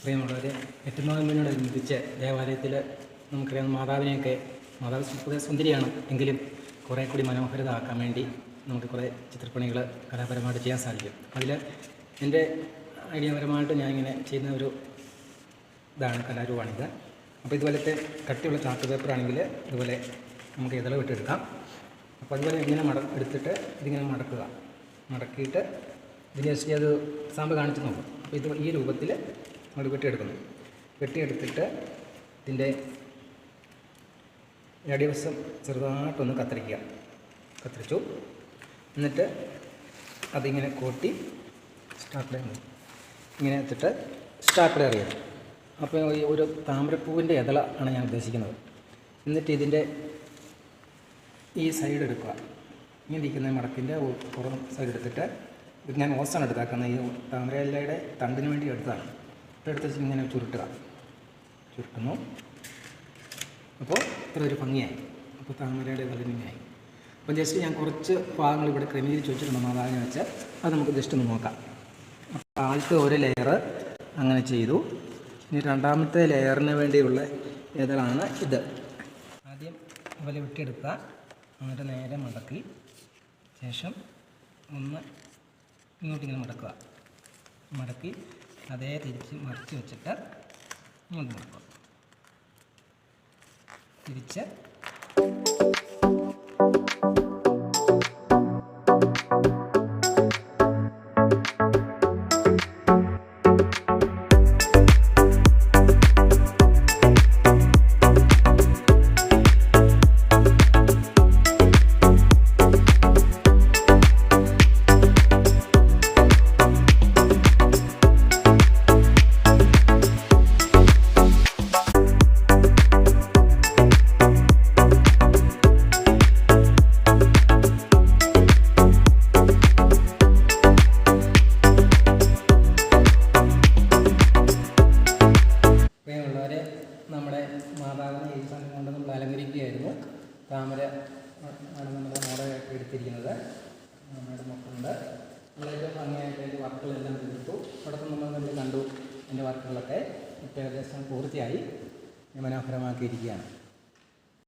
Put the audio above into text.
പ്രിയമുള്ളവരെ എട്ടുനോയമ്പിനോടനുബന്ധിച്ച് ദേവാലയത്തിൽ നമുക്കറിയാം മാതാവിനെയൊക്കെ മാതാവ് പൊതുവെ സുന്ദരിയാണ്. എങ്കിലും കുറേ കൂടി മനോഹരത ആക്കാൻ വേണ്ടി നമുക്ക് കുറേ ചിത്രപ്പണികൾ കലാപരമായിട്ട് ചെയ്യാൻ സാധിക്കും. അതിൽ എന്റെ ഐഡിയപരമായിട്ട് ഞാനിങ്ങനെ ചെയ്യുന്ന ഒരു ഇതാണ് കലാരൂപമാണിത് അപ്പോൾ ഇതുപോലത്തെ കട്ടിയുള്ള ചാർട്ട് പേപ്പർ ആണെങ്കിൽ ഇതുപോലെ നമുക്ക് ഇതള വിട്ടെടുക്കാം അപ്പോൾ അതുപോലെ ഇങ്ങനെ മട എടുത്തിട്ട് ഇതിങ്ങനെ മടക്കുക. മടക്കിയിട്ട് ഇതിന് അത് സാമ്പ് കാണിച്ച് നോക്കും. അപ്പോൾ ഇത് ഈ രൂപത്തിൽ നമ്മൾ വെട്ടിയെടുക്കുന്നു. വെട്ടിയെടുത്തിട്ട് ഇതിന്റെ അടിവശം ചെറുതായിട്ടൊന്ന് കത്തിരിക്കുക. കത്തിരിച്ചു. എന്നിട്ട് അതിങ്ങനെ കൂട്ടി സ്റ്റാർട്ട് ഇങ്ങനെ എത്തിട്ട് സ്റ്റാർട്ട് അറിയാം അപ്പോൾ ഈ ഒരു താമരപ്പൂവിന്റെ ഇതള ആണ് ഞാൻ ഉദ്ദേശിക്കുന്നത്. എന്നിട്ട് ഇതിന്റെ ഈ സൈഡ് എടുക്കുക. ഇങ്ങനെ ഇരിക്കുന്ന മടക്കിന്റെ പുറം സൈഡ് എടുത്തിട്ട് ഇത് ഞാൻ ഓസാണ് എടുത്താക്കുന്നത്. ഈ താമരയിലയുടെ തണ്ടിന് വേണ്ടി എടുത്തതാണ്. എടുത്ത് ഇങ്ങനെ ചുരുട്ടുക. ചുരുട്ടുന്നു. അപ്പോൾ ഇത്ര ഒരു ഭംഗിയായി. അപ്പോൾ താമരയുടെ വലിമയായി അപ്പോൾ ജസ്റ്റ് ഞാൻ കുറച്ച് ഭാഗങ്ങൾ ഇവിടെ ക്രമീകരിച്ച് വെച്ചിട്ടുണ്ട്. മാതാവിനെ വെച്ച് അത് നമുക്ക് ജസ്റ്റ് ഒന്ന് നോക്കാം. അപ്പോൾ ആദ്യത്തെ ഒരു ലെയർ അങ്ങനെ ചെയ്തു. ഇനി രണ്ടാമത്തെ ലെയറിന് വേണ്ടിയുള്ള ഏതാണ് ഇത്? ആദ്യം വില വിട്ടെടുക്കുക എന്നിട്ട് നേരെ മടക്കി. ശേഷം ഒന്ന് ഇങ്ങോട്ടിങ്ങനെ മടക്കുക. മടക്കി അതേ തിരിച്ച് മറിച്ച് വെച്ചിട്ട് ഇങ്ങോട്ട് മടക്കുക തിരിച്ച് നമ്മുടെ മാതാവിനെ ഈ സമയം കൊണ്ട് നമ്മൾ അലങ്കരിക്കുകയായിരുന്നു. താമര ആണ് നമ്മുടെ മോഡലായിട്ട് എടുത്തിരിക്കുന്നത്. നമ്മുടെ മക്കളുണ്ട് നമ്മളേറ്റവും ഭംഗിയായിട്ട് അതിന്റെ വർക്കുകളെല്ലാം തീർത്തു അവിടെ നമ്മൾ തന്നെ കണ്ടു എന്റെ വർക്കുകളൊക്കെ. ഇപ്പോൾ ഏകദേശം പൂർത്തിയായി മനോഹരമാക്കിയിരിക്കുകയാണ്.